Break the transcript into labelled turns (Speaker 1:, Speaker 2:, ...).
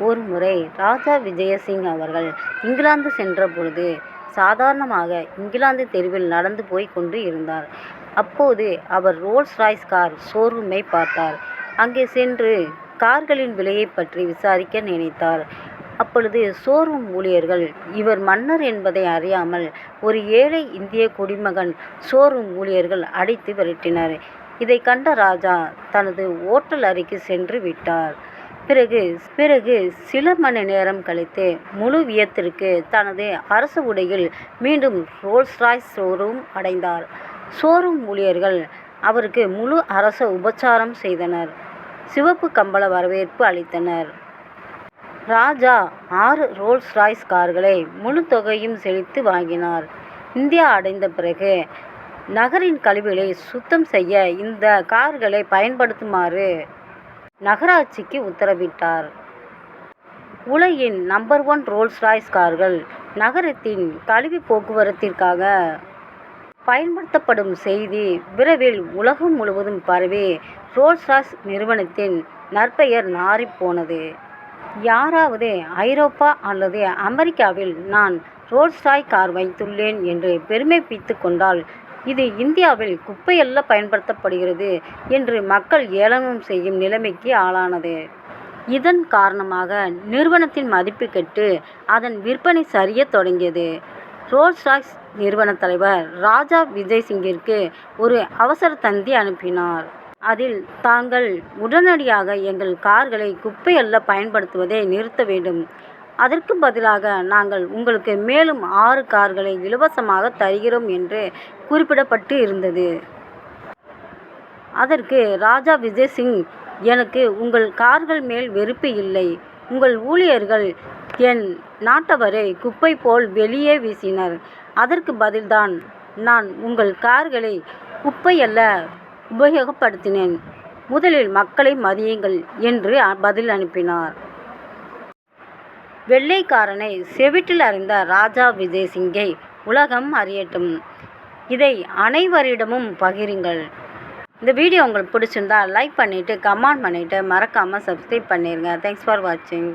Speaker 1: ஒரு முறை ராஜா விஜயசிங் அவர்கள் இங்கிலாந்து சென்ற பொழுது சாதாரணமாக இங்கிலாந்து தெருவில் நடந்து போய் கொண்டு இருந்தார். அப்போது அவர் ரோல்ஸ் ராய்ஸ் கார் ஷோரூமை பார்த்தார். அங்கே சென்று கார்களின் விலையைப் பற்றி விசாரிக்க நினைத்தார். அப்பொழுது ஷோரூம் ஊழியர்கள் இவர் மன்னர் என்பதை அறியாமல் ஒரு ஏழை இந்திய குடிமகன் ஷோரூம் ஊழியர்கள் அடித்து விரட்டினர். இதை கண்ட ராஜா தனது ஓட்டல் அறைக்கு சென்று விட்டார். பிறகு பிறகு சில மணி நேரம் கழித்து முழு வியத்திற்கு தனது அரசு உடையில் மீண்டும் ரோல்ஸ் ராய்ஸ் ஷோரூம் அடைந்தார். ஷோரூம் ஊழியர்கள் அவருக்கு முழு அரச உபச்சாரம் செய்தனர். சிவப்பு கம்பள வரவேற்பு அளித்தனர். ராஜா ஆறு ரோல்ஸ் ராய்ஸ் கார்களை முழு தொகையும் செழித்து வாங்கினார். இந்தியா அடைந்த பிறகு நகரின் கழிவுகளை சுத்தம் செய்ய இந்த கார்களை பயன்படுத்துமாறு நகராட்சிக்கு உத்தரவிட்டார். உலகின் நம்பர் ஒன் ரோல்ஸ் ராய்ஸ் கார்கள் நகரத்தின் கழிவு போக்குவரத்திற்காக பயன்படுத்தப்படும் செய்தி விரைவில் உலகம் முழுவதும் பரவி ரோல்ஸ் ராய்ஸ் நிறுவனத்தின் நற்பெயர் நாறிப் போனது. யாராவது ஐரோப்பா அல்லது அமெரிக்காவில் நான் ரோல்ஸ் ராய் கார் வைத்துள்ளேன் என்று பெருமைப்பித்துக் கொண்டால் இது இந்தியாவில் குப்பையல்ல பயன்படுத்தப்படுகிறது என்று மக்கள் ஏளனம் செய்யும் நிலைமைக்கு ஆளானது. இதன் காரணமாக நிறுவனத்தின் மதிப்பு கெட்டு அதன் விற்பனை சரியத் தொடங்கியது. ரோல்ஸ் ராய்ஸ் நிறுவன தலைவர் ராஜா விஜய் சிங்கிற்கு ஒரு அவசர தந்தி அனுப்பினார். அதில் தாங்கள் உடனடியாக எங்கள் கார்களை குப்பையல்ல பயன்படுத்துவதை நிறுத்த வேண்டும். அதற்கு பதிலாக நாங்கள் உங்களுக்கு மேலும் ஆறு கார்களை இலவசமாக தருகிறோம் என்று குறிப்பிடப்பட்டு இருந்தது. அதற்கு ராஜா விஜய் சிங் எனக்கு உங்கள் கார்கள் மேல் வெறுப்பு இல்லை. உங்கள் ஊழியர்கள் என் நாட்டவரை குப்பை போல் வெளியே வீசினர். அதற்கு பதில்தான் நான் உங்கள் கார்களை குப்பையல்ல உபயோகப்படுத்தினேன். முதலில் மக்களை மதியுங்கள் என்று பதில் அனுப்பினார். வெள்ளைக்காரனை செவிட்டில் அறிந்த ராஜா விஜய் சிங்கை உலகம் அறியட்டும். இதை அனைவரிடமும் பகிருங்கள். இந்த வீடியோ உங்களுக்கு பிடிச்சிருந்தா லைக் பண்ணிவிட்டு கமெண்ட் பண்ணிவிட்டு மறக்காமல் சப்ஸ்கிரைப் பண்ணிடுங்க தேங்க்ஸ் ஃபார் வாட்சிங்.